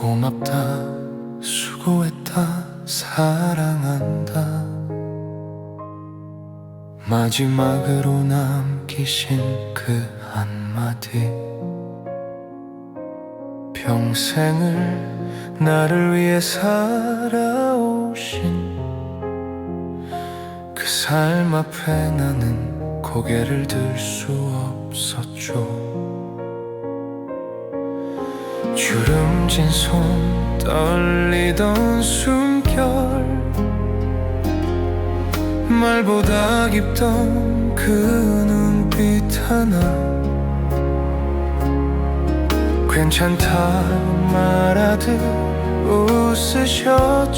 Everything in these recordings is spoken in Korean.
고맙다. 수고했다. 사랑한다. 마지막으로 남기신 그 한마디. 평생을 나를 위해 살아오신 그 삶 앞에 나는 고개를 들 수 없었죠 주름진 손 떨리던 숨결. 말보다 깊던 그 눈빛 하나. 괜찮다 말하듯 웃으셨지만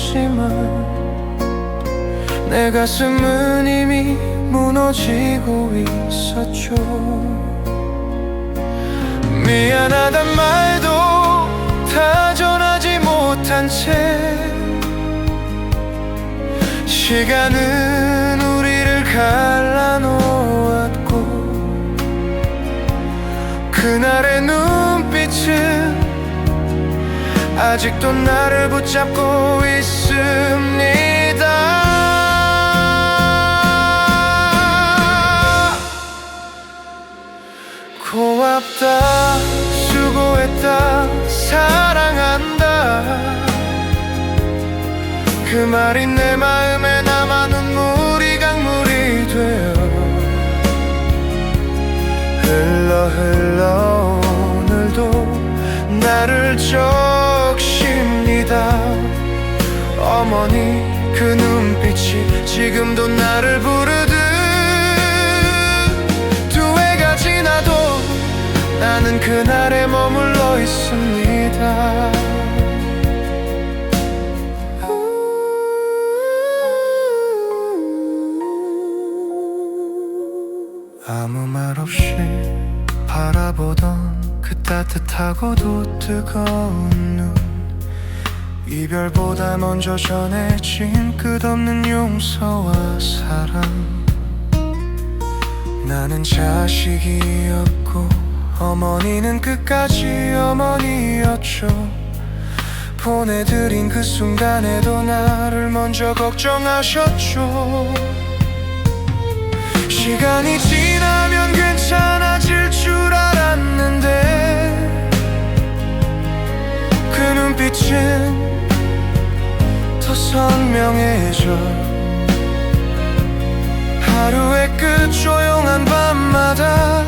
내 가슴은 이미 무너지고 있었죠. 미안하단 말도 시간은 우리를 갈라놓았고 그날의 눈빛은 아직도 나를 붙잡고 있습니다. 고맙다 수고했다 사랑한다. 그 말이 내 마음에 흘러 오늘도 나를 적십니다. 어머니 그 눈빛이 지금도 나를 부르듯 두 해가 지나도 나는 그날에 머물러 있습니다 따뜻하고도 뜨거운 눈. 이별보다 먼저 전해진 끝없는 용서와 사랑. 나는 자식이었고 어머니는 끝까지 어머니였죠. 보내드린 그 순간에도 나를 먼저 걱정하셨죠. 시간이 지나면 괜찮아질 줄 알았는 빛은 더 선명해져. 하루의 끝 조용한 밤마다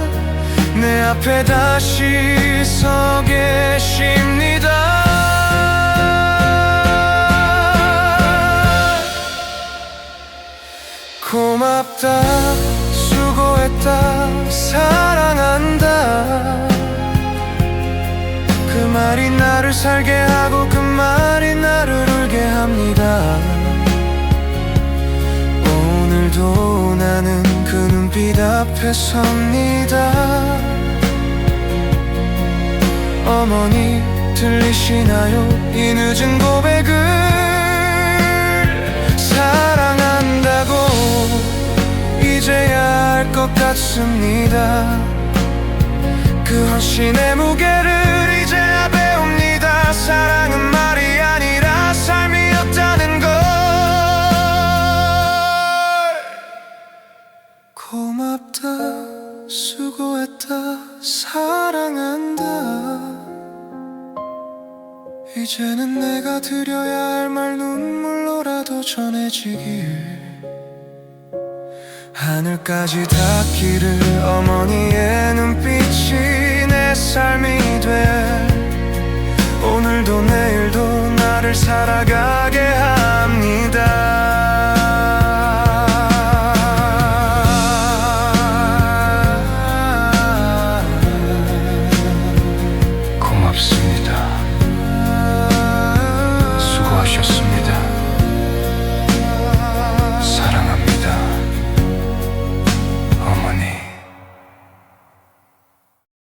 내 앞에 다시 서 계십니다. 고맙다 살게 하고 그 말이 나를 울게 합니다. 오늘도 나는 그 눈빛 앞에 섭니다. 어머니 들리시나요? 이 늦은 고백을 사랑한다고 이제야 알 것 같습니다. 그 헌신의 무게를 수고했다 사랑한다. 이제는 내가 드려야 할 말 눈물로라도 전해지길. 하늘까지 닿기를 어머니의 눈빛이 내 삶이 돼. 오늘도 내일도 나를 살아가게